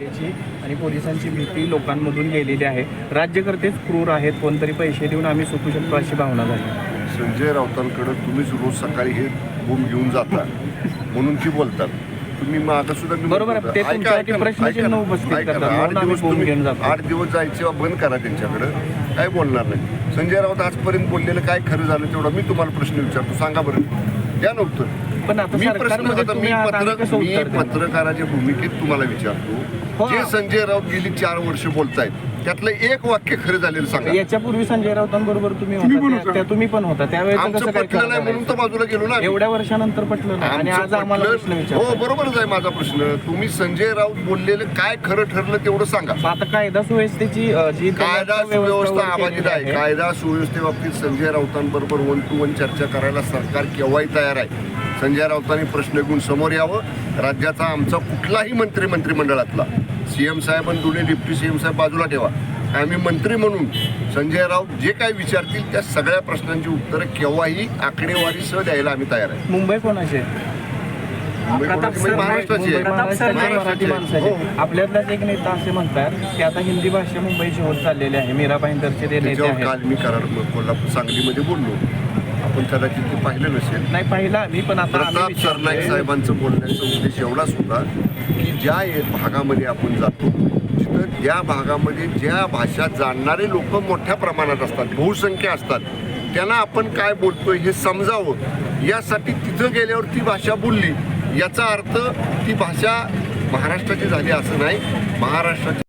त्याची आणि पोलिसांची भीती लोकांमधून गेलेली आहे राज्यकर्तेच क्रूर आहेत कोणतरी पैसे देऊन आम्ही सुटू शकतो अशी भावना झाली संजय राऊतांकडे तुम्हीच रोज सकाळी हे बूम घेऊन जाता म्हणून ती बोलतात तुम्ही मागं सुद्धा मी बरोबर आहे. म्हणतो. ते ऐका, तुमच्यासाठी ऐका ना, प्रश्नचिन्ह ऐका ना, उपस्थित ऐका ना. करतात. आठ आम्ही दिवस बोंब तुम्ही- घेऊन जातो. आठ दिवस जायचे बंद करा त्यांच्याकडं काय बोलणार नाही संजय राऊत आजपर्यंत बोललेलं काय खरं झालं तेवढं मी तुम्हाला प्रश्न विचारतो सांगा बरं द्या ना उत्तर पण आता मी प्रश्न आता मी तुम्ही आहात, आम्ही पत्र कसं मी? पत्रकाराच्या भूमिकेत तुम्हाला हो. विचारतो जे संजय राऊत गेली चार वर्ष बोलतायत त्यातलं एक वाक्य खरं झालेलं सांगा. याच्यापूर्वी संजय राऊतांबरोबर तुम्ही तुम्ही होता तुम्ही पण होता. त्यावेळेस पटलं नाही म्हणून तर बाजूला गेलो ना. एवढ्या वर्षानंतर पटलं नाही. आणि आज आम्हाला हो बरोबरच आहे माझा प्रश्न. तुम्ही संजय राऊत बोललेलं काय खरं ठरलं तेवढं सांगा. आता कायदा सुव्यवस्थेची जी कायदा व्यवस्था सुव्यवस्था आबाधित आहे. कायदा सुव्यवस्थेबाबतीत संजय राऊतांबरोबर वन टू वन चर्चा करायला सरकार केव्हाही तयार आहे. संजय राऊतांनी प्रश्न घेऊन समोर यावं. राज्याचा आमचा कुठलाही मंत्री मंत्रिमंडळातला. सीएम साहेब आणि दोन्ही डिप्टी सीएम साहेब बाजूला ठेवा. आम्ही मंत्री म्हणून संजय राऊत जे काही विचारतील त्या सगळ्या प्रश्नांची उत्तरं केव्हाही आकडेवारीसह द्यायला आम्ही तयार आहे. मुंबई कोणाची. माणसाची हो. आपल्यातलाच एक नेता असे म्हणतात की आता हिंदी भाषा मुंबईची होत चाललेली आहे. मीरा भाईंदरचे ते नेते आहेत. काल मी कराड कोल्हापूर सांगलीमध्ये बोललो. आपण कदाचित ते पाहिलं नसेल नाही पाहिला. मी पण आता प्रताप सरनाईक. साहेबांचं बोलण्याचा उद्देश एवढाच होता की ज्या एक भागामध्ये आपण जातो तिथं त्या भागामध्ये ज्या भाषा जाणणारे लोक मोठ्या प्रमाणात असतात बहुसंख्य असतात त्यांना आपण काय बोलतोय हे समजावं. यासाठी तिथं गेल्यावर ती भाषा बोलली. याचा अर्थ ती भाषा महाराष्ट्राची झाली असं नाही. महाराष्ट्राची